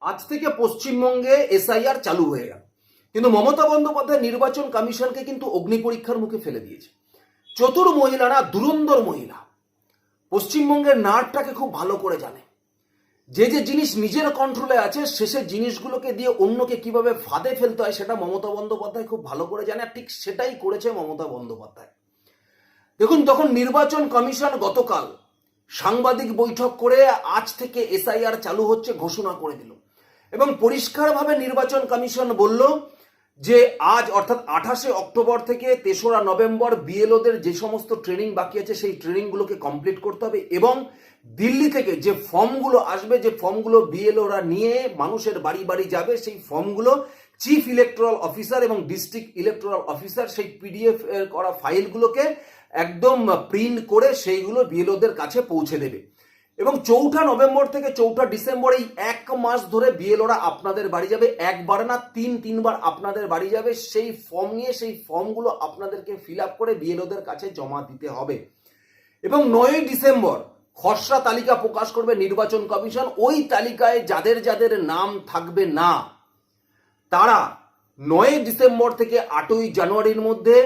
আজ থেকে পশ্চিমবঙ্গে এসআইআর চালু হয়ে গেল। কিন্তু মমতা বন্দ্যোপাধ্যায় নির্বাচন কমিশনকে কিন্তু অগ্নি পরীক্ষার মুখে ফেলে দিয়েছে। চতুর মহিলারা দুরন্দর মহিলা। পশ্চিমবঙ্গের নাটটাকে খুব ভালো করে জানে। যে যে জিনিস নিজের কন্ট্রোলে আছে শেষের জিনিসগুলোকে দিয়ে অন্যকে কীভাবে ফাঁদে ফেলতে হয় সেটা মমতা বন্দ্যোপাধ্যায় খুব ভালো করে জানে ঠিক সেটাই করেছে মমতা বন্দ্যোপাধ্যায়। দেখুন, তখন নির্বাচন কমিশন গতকাল সাংবাদিক বৈঠক করে আজ থেকে এসআইআর চালু হচ্ছে ঘোষণা করে দিল। এবং পরিষ্কারভাবে নির্বাচন কমিশন বলল যে আজ অর্থাৎ আঠাশে অক্টোবর থেকে তেসরা নভেম্বর বিএলওদের যে সমস্ত ট্রেনিং বাকি আছে, সেই ট্রেনিংগুলোকে কমপ্লিট করতে হবে এবং দিল্লি থেকে যে ফর্মগুলো আসবে, যে ফর্মগুলো বিএলওরা নিয়ে মানুষের বাড়ি বাড়ি যাবে, সেই ফর্মগুলো চিফ ইলেকট্রাল অফিসার এবং ডিস্ট্রিক্ট ইলেকট্রাল অফিসার সেই পিডিএফ করা ফাইলগুলোকে একদম প্রিন্ট করে সেইগুলো বিএলওদের কাছে পৌঁছে দেবে। এবং চৌঠা নভেম্বর থেকে চৌঠা ডিসেম্বর এই এক মাস ধরে বিএলওরা আপনাদের বাড়ি যাবে। একবার না, তিন, তিনবার আপনাদের বাড়ি যাবে। সেই ফর্ম নিয়ে, সেই ফর্মগুলো আপনাদেরকে ফিল আপ করে বিএলওদের কাছে জমা দিতে হবে। এবং নয়ই ডিসেম্বর খসড়া তালিকা প্রকাশ করবে নির্বাচন কমিশন। ওই তালিকায় যাদের যাদের নাম থাকবে না, তারা নয় ডিসেম্বর থেকে আটই জানুয়ারির মধ্যে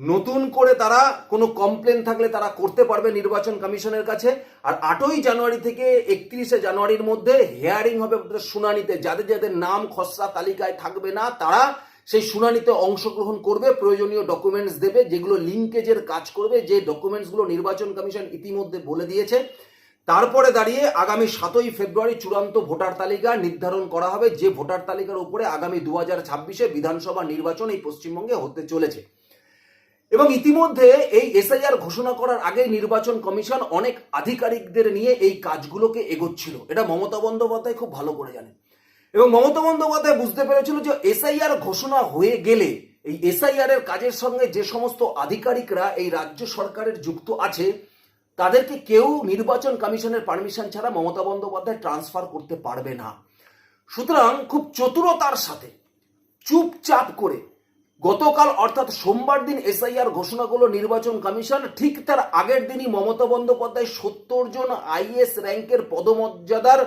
নতুন করে তারা কোনো কমপ্লেন থাকলে তারা করতে পারবে নির্বাচন কমিশনের কাছে। আর আটই জানুয়ারি থেকে একত্রিশে জানুয়ারির মধ্যে হেয়ারিং হবে শুনানিতে। যাদের যাদের নাম খসড়া তালিকায় থাকবে না, তারা সেই শুনানিতে অংশগ্রহণ করবে, প্রয়োজনীয় ডকুমেন্টস দেবে, যেগুলো লিঙ্কেজের কাজ করবে, যে ডকুমেন্টসগুলো নির্বাচন কমিশন ইতিমধ্যে বলে দিয়েছে। তারপরে দাঁড়িয়ে আগামী সাতই ফেব্রুয়ারি চূড়ান্ত ভোটার তালিকা নির্ধারণ করা হবে। যে ভোটার তালিকার উপরে আগামী দু হাজার ছাব্বিশে বিধানসভা নির্বাচন এই পশ্চিমবঙ্গে হতে চলেছে। এবং ইতিমধ্যে এই এসআইআর ঘোষণা করার আগে নির্বাচন কমিশন অনেক আধিকারিকদের নিয়ে এই কাজগুলোকে এগোচ্ছিল। এটা মমতা বন্দ্যোপাধ্যায় খুব ভালো করে জানে এবং মমতা বন্দ্যোপাধ্যায় বুঝতে পেরেছিল যে এসআইআর ঘোষণা হয়ে গেলে এই এসআইআর এর কাজের সঙ্গে যে সমস্ত আধিকারিকরা এই রাজ্য সরকারের যুক্ত আছে, তাদেরকে কেউ নির্বাচন কমিশনের পারমিশন ছাড়া মমতা বন্দ্যোপাধ্যায় ট্রান্সফার করতে পারবে না। সুতরাং খুব চতুরতার সাথে চুপচাপ করে গতকাল অর্থাৎ সোমবার দিন এসআইআর ঘোষণা করল নির্বাচন কমিশন। ঠিক তার আগের দিনই মমতা বন্দ্যোপাধ্যায় সত্তর জন আইএস র্যাঙ্কের পদমর্যাদার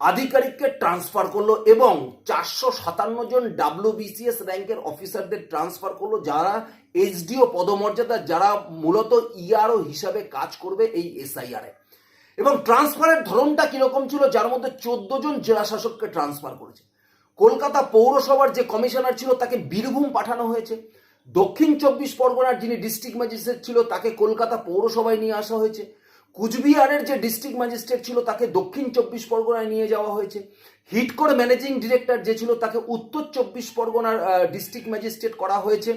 আধিকারিককে ট্রান্সফার করল এবং চারশো সাতান্ন জন ডাব্লিউবিসিএস র্যাঙ্কের অফিসারদের ট্রান্সফার করল যারা এইচডিও পদমর্যাদা, যারা মূলত ইআরও হিসাবে কাজ করবে এই এসআইআর। এবং ট্রান্সফারের ধরনটা কীরকম ছিল, যার মধ্যে চোদ্দ জন জেলা শাসককে ট্রান্সফার করেছে। কলকাতা পৌরসভার যে কমিশনার ছিল, তাকে বীরভূম পাঠানো হয়েছে। দক্ষিণ চব্বিশ পরগনার যিনি ডিস্ট্রিক্ট ম্যাজিস্ট্রেট ছিল, তাকে কলকাতা পৌরসভায় নিয়ে আসা হয়েছে। কুচবিহারের যে ডিস্ট্রিক্ট ম্যাজিস্ট্রেট ছিল, তাকে দক্ষিণ চব্বিশ পরগনায় নিয়ে যাওয়া হয়েছে। হিটকোর ম্যানেজিং ডিরেক্টর যে ছিল, তাকে উত্তর চব্বিশ পরগনার ডিস্ট্রিক্ট ম্যাজিস্ট্রেট করা হয়েছে।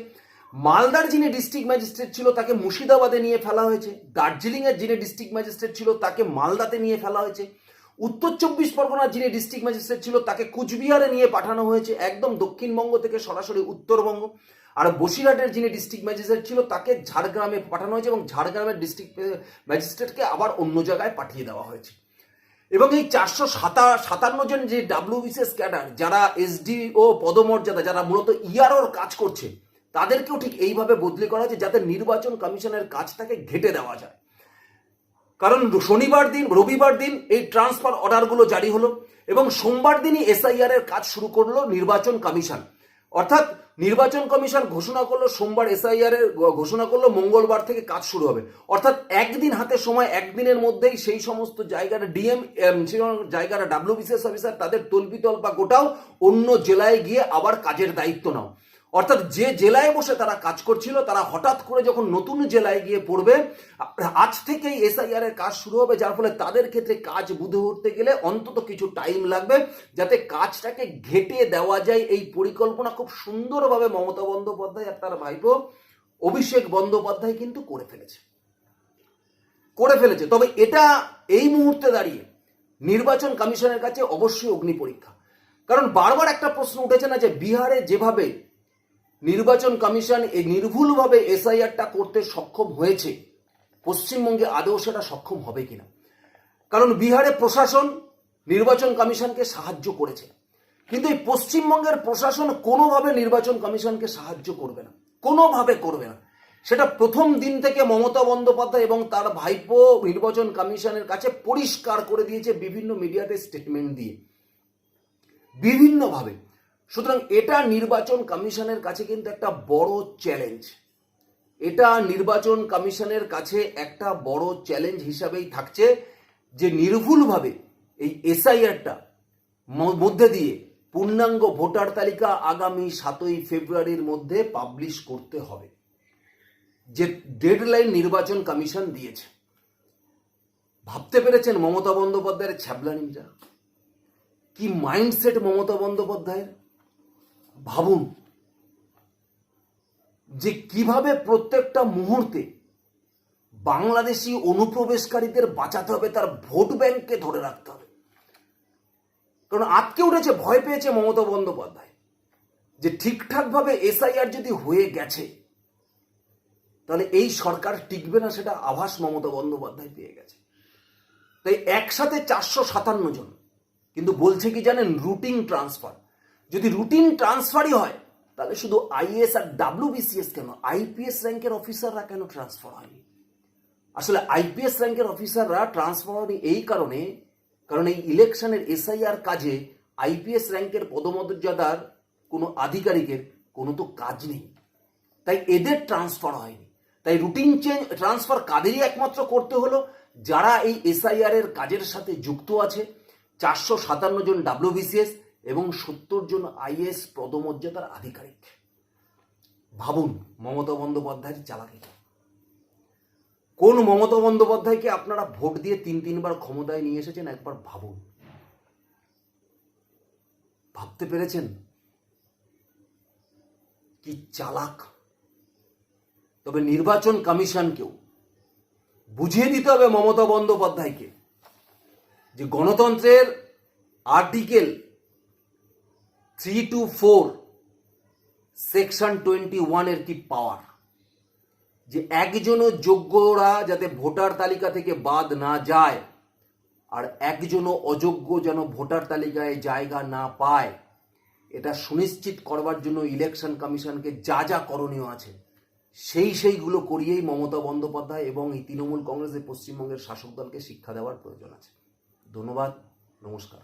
মালদার যিনি ডিস্ট্রিক্ট ম্যাজিস্ট্রেট ছিল, তাকে মুর্শিদাবাদে নিয়ে ফেলা হয়েছে। দার্জিলিংয়ের যিনি ডিস্ট্রিক্ট ম্যাজিস্ট্রেট ছিল, তাকে মালদাতে নিয়ে ফেলা হয়েছে। উত্তর চব্বিশ পরগনার যিনি ডিস্ট্রিক্ট ম্যাজিস্ট্রেট ছিল, তাকে কুচবিহারে নিয়ে পাঠানো হয়েছে, একদম দক্ষিণবঙ্গ থেকে সরাসরি উত্তরবঙ্গ। আর বসিরহাটের যিনি ডিস্ট্রিক্ট ম্যাজিস্ট্রেট ছিল, তাকে ঝাড়গ্রামে পাঠানো হয়েছে এবং ঝাড়গ্রামের ডিস্ট্রিক্ট ম্যাজিস্ট্রেটকে আবার অন্য জায়গায় পাঠিয়ে দেওয়া হয়েছে। এবং এই চারশো সাতা, সাতান্ন জন যে ডাব্লিউবিসিএস ক্যাডার যারা এসডিও পদমর্যাদা, যারা মূলত ইআরওর কাজ করছে, তাদেরকেও ঠিক এইভাবে বদলি করা হয়েছে যাতে নির্বাচন কমিশনের কাজটাকে ঘেটে দেওয়া যায়। কারণ শনিবার দিন, রবিবার দিন এই ট্রান্সফার অর্ডারগুলো জারি হলো এবং সোমবার দিনই এসআইআর এর কাজ শুরু করল নির্বাচন কমিশন। অর্থাৎ নির্বাচন কমিশন ঘোষণা করল, সোমবার এসআইআর এর ঘোষণা করল, মঙ্গলবার থেকে কাজ শুরু হবে। অর্থাৎ একদিন হাতে সময়, একদিনের মধ্যেই সেই সমস্ত জায়গার ডিএম সেই জায়গার ডাব্লিউবিসিএস অফিসার তাদের তল্পিতল বা গোটাও অন্য জেলায় গিয়ে আবার কাজের দায়িত্ব নাও। অর্থাৎ যে জেলায় বসে তারা কাজ করছিল, তারা হঠাৎ করে যখন নতুন জেলায় গিয়ে পড়বে, আজ থেকেই এসআইআর এর কাজ শুরু হবে, যার ফলে তাদের ক্ষেত্রে কাজ বুঝে উঠতে গেলে অন্তত কিছু টাইম লাগবে, যাতে কাজটাকে ঘেটে দেওয়া যায়। এই পরিকল্পনা খুব সুন্দরভাবে মমতা বন্দ্যোপাধ্যায় আর তার ভাইপো অভিষেক বন্দ্যোপাধ্যায় কিন্তু করে ফেলেছে। করে ফেলেছে। তবে এটা এই মুহূর্তে দাঁড়িয়ে নির্বাচন কমিশনের কাছে অবশ্যই অগ্নি পরীক্ষা। কারণ বারবার একটা প্রশ্ন উঠেছে না যে বিহারে যেভাবে নির্বাচন কমিশন এই নির্ভুলভাবে এসআইআরটা করতে সক্ষম হয়েছে, পশ্চিমবঙ্গে আদৌ সেটা সক্ষম হবে কিনা। কারণ বিহারে প্রশাসন নির্বাচন কমিশনকে সাহায্য করেছে, কিন্তু এই পশ্চিমবঙ্গের প্রশাসন কোনোভাবে নির্বাচন কমিশনকে সাহায্য করবে না, কোনোভাবে করবে না। সেটা প্রথম দিন থেকে মমতা বন্দ্যোপাধ্যায় এবং তার ভাইপো নির্বাচন কমিশনের কাছে পরিষ্কার করে দিয়েছে বিভিন্ন মিডিয়াতে স্টেটমেন্ট দিয়ে। বিভিন্নভাবে সুতরাং এটা নির্বাচন কমিশনের কাছে কিন্তু একটা বড় চ্যালেঞ্জ। এটা নির্বাচন কমিশনের কাছে একটা বড় চ্যালেঞ্জ হিসাবেই থাকছে যে নির্ভুলভাবে এই এসআইআরটা মধ্যে দিয়ে পূর্ণাঙ্গ ভোটার তালিকা আগামী সাতই ফেব্রুয়ারির মধ্যে পাবলিশ করতে হবে। যে ডেডলাইন নির্বাচন কমিশন দিয়েছে। ভাবতে পেরেছেন মমতা বন্দ্যোপাধ্যায়ের ছ্যাবলানিটা? কি মাইন্ডসেট মমতা বন্দ্যোপাধ্যায়ের? ভাবুন যে কীভাবে প্রত্যেকটা মুহূর্তে বাংলাদেশি অনুপ্রবেশকারীদের বাঁচাতে হবে, তার ভোট ব্যাংককে ধরে রাখতে হবে। কারণ আটকে উঠেছে, ভয় পেয়েছে মমতা বন্দ্যোপাধ্যায় যে ঠিকঠাকভাবে এসআইআর যদি হয়ে গেছে, তাহলে এই সরকার টিকবে না সেটা আভাস মমতা বন্দ্যোপাধ্যায় পেয়ে গেছে। তাই একসাথে চারশো সাতান্ন জন, কিন্তু বলছে কি জানেন, রুটিন ট্রান্সফার। যদি রুটিন ট্রান্সফারই হয়, তাহলে শুধু আইএস আর ডাব্লিউবিসিএস কেন? আইপিএস র্যাঙ্কের অফিসাররা কেন ট্রান্সফার হয়নি? আসলে আইপিএস র্যাঙ্কের অফিসাররা ট্রান্সফার হয়নি এই কারণে, কারণ এই ইলেকশনের এসআইআর কাজে আইপিএস র্যাঙ্কের পদমর্যাদার কোনো আধিকারিকের কোনো তো কাজ নেই। তাই এদের ট্রান্সফার হয়নি। তাই রুটিন চেঞ্জ ট্রান্সফার কাদেরই একমাত্র করতে হলো? যারা এই এসআইআর এর কাজের সাথে যুক্ত আছে, চারশো সাতান্ন জন ডাব্লিউবিসিএস এবং সত্তর জন আইএস পদমর্যাদার আধিকারিক। ভাবুন, মমতা বন্দ্যোপাধ্যায়ের চালাকি কোন মমতা বন্দ্যোপাধ্যায়কে আপনারা ভোট দিয়ে তিন তিনবার ক্ষমতায় নিয়ে এসেছেন একবার ভাবুন। ভাবতে পেরেছেন? কি চালাক? তবে নির্বাচন কমিশনকেও বুঝিয়ে দিতে হবে মমতা বন্দ্যোপাধ্যায়কে যে গণতন্ত্রের article three two four section twenty ওয়ানের কি পাওয়ার যে একজনও যোগ্যরা যাতে ভোটার তালিকা থেকে বাদ না যায়, আর একজনও অযোগ্য যেন ভোটার তালিকায় জায়গা না পায়, এটা সুনিশ্চিত করবার জন্য ইলেকশন কমিশনকে যা যা করণীয় আছে, সেই সেইগুলো করিয়েই মমতা বন্দ্যোপাধ্যায় এবং এই তৃণমূল কংগ্রেসের পশ্চিমবঙ্গের শাসক দলকে শিক্ষা দেওয়ার প্রয়োজন আছে। ধন্যবাদ, নমস্কার।